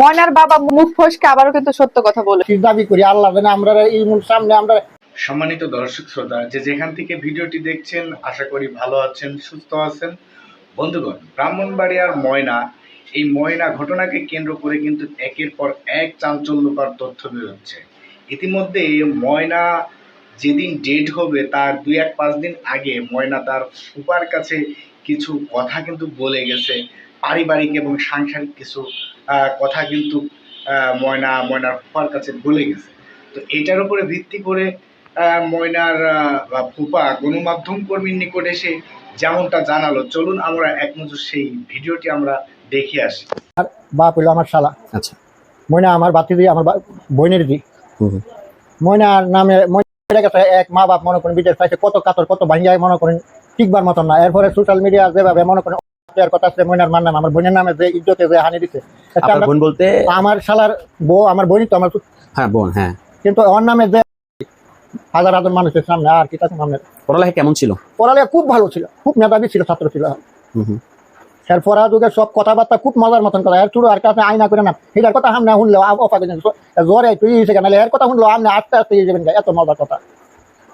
ময়নার বাবা মুখ ফসকে আবারও কিন্তু সত্য কথা বলে। দাবি করি? আল্লাহ জানে আমরা এই মুখ সামনে আমরা সম্মানিত দর্শক শ্রোতা যে যেখান থেকে ভিডিওটি দেখছেন আশা করি ভালো আছেন সুস্থ আছেন। বন্ধুগণ ব্রাহ্মণবাড়িয়ার ময়না এই ময়না ঘটনাকে কেন্দ্র করে কিন্তু একের পর এক চাঞ্চল্যকর তথ্য বেরোচ্ছে ইতিমধ্যে ময়না যেদিন ডেট হবে তার দুই এক পাঁচ দিন আগে ময়না তার ফুপার কাছে কিছু কথা কিন্তু বলে গেছে। পারিবারিক এবং সাংসারিক কিছু কথা কিন্তু ময়না ময়নার ফুপার কাছে বলে গেছে। তো এটার উপরে ভিত্তি করে ময়নার ফুপা গণমাধ্যম কর্মীর নিকট এসে যেমনটা জানালো চলুন আমরা এক নজর সেই ভিডিওটি আমরা দেখে আসি। আর বাপ হইল আমার শালা। আচ্ছা। ময়না আমার বাতি দিয়ে আমার বোনের দি। ময়নার নামে ময়না গেছে এক মা বাপ মনে করেন বিদেশ পাইছে কত কাতর কত ভাঙ্গায় মনে করেন টিকবার মতন না। এরপরে সোশ্যাল মিডিয়া যেভাবে মনে করেন কথা আছে মান নাম আমার বোনের নামে যে ইজ্জতে যে হানি দিছে। আপনার বোন বলতে? আমার শালার বউ আমার বোনই তো আমার হ্যাঁ বোন হ্যাঁ। কিন্তু ওর নামে যে হাজার হাজার মানুষের সামনে আর কি তার সামনে? পড়ালেখা কেমন ছিল? পড়ালেখা খুব ভালো ছিল খুব মেধাবী ছিল ছাত্র ছিল। এর পড়া যুগের সব কথাবার্তা খুব মজার মতন কথা এর শুরু আর কাছে আইনা করে না। এটার কথা সামনে শুনলেও অফা জ্বরে তুই সেখানে এর কথা শুনলো আপনি আস্তে আস্তে ইয়ে যাবেন এত মজার কথা।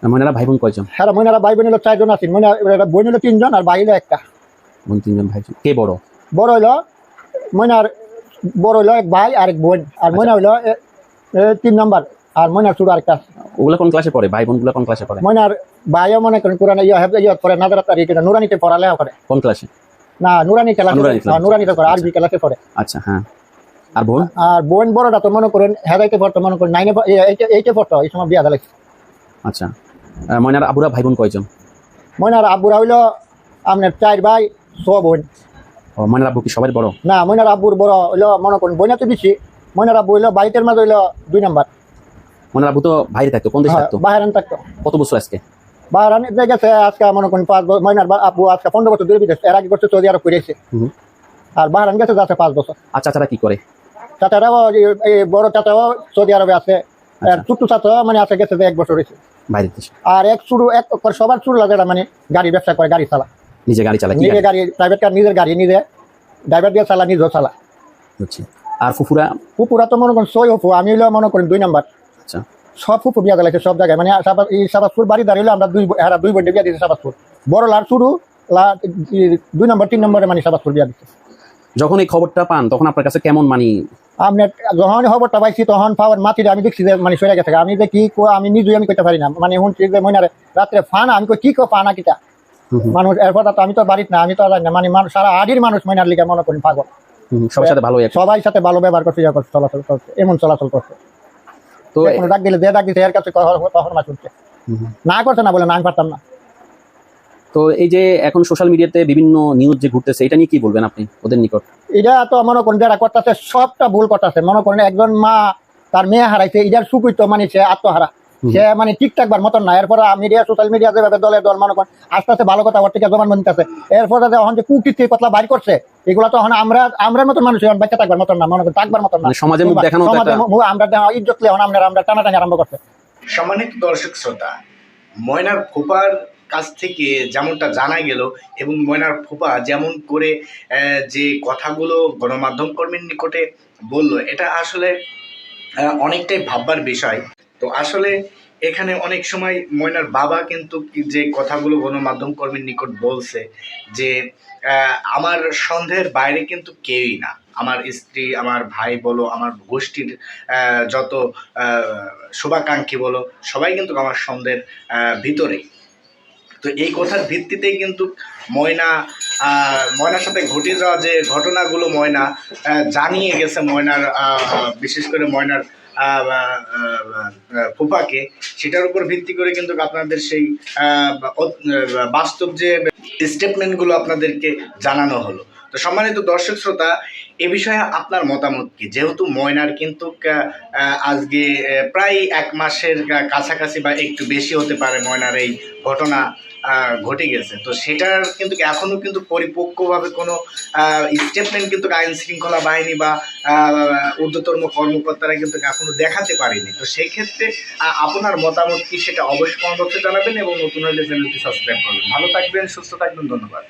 ময়নারা ভাই বোন কয়জন? হ্যাঁ মহিনারা ভাই বোন হলো চারজন আছেন মহিনা বোন হলো তিনজন আর হলো একটা। বোন তিনজন ভাই কে বড়? বড় হইল মহিনার বড় হইল এক ভাই আর এক বোন। আর মহিনা হইল এ- এ তিন নম্বর। আর মহিনার শুরু আরেকটা। ওগুলা কোন ক্লাসে পড়ে? ভাই বোনগুলো কোন ক্লাসে পড়ে? মহিনার ভাইও মনে করেন কোরআন ইয়ে হেফ ইয়ে করে নাজারাত আর ইয়ে নুরানিতে পড়ালেও করে। কোন ক্লাসে না নুরানি ক্লাসে class। নুরানিতে করে আরবি ক্লাসে পড়ে। আচ্ছা হ্যাঁ। আর বোন? আর বোন বড়টা তো মনে করেন হেদাইতে পড়তো মনে করেন নাইনে এইটে পড়তো এই সময় বিয়া দিলাইছে। আচ্ছা। ময়নার আবুরা ভাই বোন কয়জন? ময়নার আব্বুরা হইল আপনার চার ভাই ছ বোন ও ময়নার আব্বু কি সবাই বড়? না ময়নার আব্বুর বড় হইল মনে করেন তো ময়নার আব্বু হইল মাঝে হইল দুই নাম্বার। ময়নার আব্বু তো বাইরে থাকতো কোন দেশে থাকতো? বাহারান থাকতো। কত বছর আজকে? বাহারান গেছে আজকে মনে করেন পাঁচ বছর ময়নার বা- আব্বু আজকে পনেরো বছর দূরে বিদেশ এর আগে করছে সৌদি আরব করেছে হুম। আর বাহারান গেছে যাচ্ছে পাঁচ বছর। আচ্ছা চাচারা কি করে? চাচারাও বড় চাচাও সৌদি আরবে আছে। আর আচ্ছা। ছোট্ট চাচা মানে আছে গেছে এক বছর হয়েছে। বাইরে আর এক শুরু এক করে সবার শুরু লাগে মানে গাড়ি ব্যবসা করে গাড়ি চালা নিজে গাড়ি চালায় নিজে গাড়ি? প্রাইভেট কার নিজের গাড়ি নিজে ড্রাইভার দিয়ে চালা নিজেও চালা হচ্ছে আর ফুফুরা? পুপুরা তো মনে করেন সই হুফু আমি হইল মনে করেন দুই নাম্বার। আচ্ছা। সব ফুপু বিয়া দিলাইছে সব জায়গায়। মানে এই সাবাসপুর বাড়ি দাঁড়িয়ে আমরা দুই এরা দুই বোন বিয়া দিয়েছে সাবাসপুর। বড় লার শুরু লা দুই নম্বর তিন নম্বরে মানে সাবাসপুর বিয়া দিচ্ছে। যখন এই খবরটা পান তখন আপনার কাছে কেমন মানি? আপনি যখন খবরটা পাইছি তখন পাওয়ার মাটিতে আমি দেখছি যে মানে সরে গেছে। আমি যে কি আমি নিজেই আমি করতে পারি না। মানে মহিনারে রাত্রে ফান আমি কি কো ফানা কিটা? মানুষ এরপর তো আমি তো বাড়িতে না আমি তো জানি না। মানে মানুষ সারা আডির মানুষ মহিনার লিগে মনে করেন পাগল। সবার সাথে ভালো সবাই সাথে ভালো ব্যবহার করছে ইয়া করছে চলাচল করছে এমন চলাচল করছে। তো কোনো ডাক দিলে যে ডাক দিতে এর কাছে কখন- মা শুনছে। না করছে না বলে না পারতাম না। তো এই যে এখন সোশ্যাল মিডিয়াতে বিভিন্ন নিউজ যে ঘুরতেছে এটা নিয়ে কি বলবেন আপনি ওদের নিকট? এটা তো মনে করেন যারা করতেছে সবটা ভুল করতেছে। মনে করেন একজন মা তার মেয়ে হারাইছে এটার সুকুই তো মানে সে আত্মহারা। সে মানে ঠিক থাকবার মতন না। এরপর মিডিয়া সোশ্যাল মিডিয়া যেভাবে দলের দল মনে করেন আস্তে আস্তে ভালো কথা ওর থেকে জমান বনতেছে এরপরে যখন যে কুকীর্তি কথা বাইর করছে এগুলো তো এখন আমরা আমরা মতন মানুষ এখন বাচ্চা থাকবার মতন না মনে করেন থাকবার মতন না। মানে সমাজে মুখ দেখানো তো সমাজে আমরা ইজ্জত লে এখন আমরা আমরা টানাটানি আরম্ভ করছে। সম্মানিত দর্শক শ্রোতা ময়নার ফুপার কাছ থেকে যেমনটা জানা গেল এবং ময়নার ফুপা যেমন করে আহ, যে কথাগুলো গণমাধ্যম কর্মীর নিকটে বলল এটা আসলে অনেকটাই ভাববার বিষয়। তো আসলে এখানে অনেক সময় ময়নার বাবা কিন্তু যে কথাগুলো গণমাধ্যম কর্মীর নিকট বলছে যে আমার সন্দেহের বাইরে কিন্তু কেউই না। আমার স্ত্রী আমার ভাই বলো আমার গোষ্ঠীর যত শুভাকাঙ্ক্ষী বলো সবাই কিন্তু আমার সন্দেহের আহ, ভিতরেই। তো এই কথার ভিত্তিতেই কিন্তু ময়না ময়নার সাথে ঘটে যাওয়া যে ঘটনাগুলো ময়না জানিয়ে গেছে ময়নার বিশেষ করে ময়নার আহ, সেটার উপর ভিত্তি করে কিন্তু আপনাদের সেই বাস্তব যে স্টেটমেন্টগুলো আপনাদেরকে জানানো হলো। তো সম্মানিত দর্শক শ্রোতা এ বিষয়ে আপনার মতামত কি? যেহেতু ময়নার কিন্তু আজকে প্রায় এক মাসের কাছাকাছি বা একটু বেশি হতে পারে ময়নার এই ঘটনা ঘটে গেছে। তো সেটার কিন্তু এখনও কিন্তু পরিপক্কভাবে কোনো স্টেটমেন্ট কিন্তু আইন শৃঙ্খলা বাহিনী বা আহ, ঊর্ধ্বতন কর্মকর্তারা কিন্তু এখনও দেখাতে পারেনি। তো সেই ক্ষেত্রে আপনার মতামত কি সেটা অবশ্যই বক্সে জানাবেন এবং নতুন হলে চ্যানেলটি সাবস্ক্রাইব করবেন। ভালো থাকবেন সুস্থ থাকবেন ধন্যবাদ।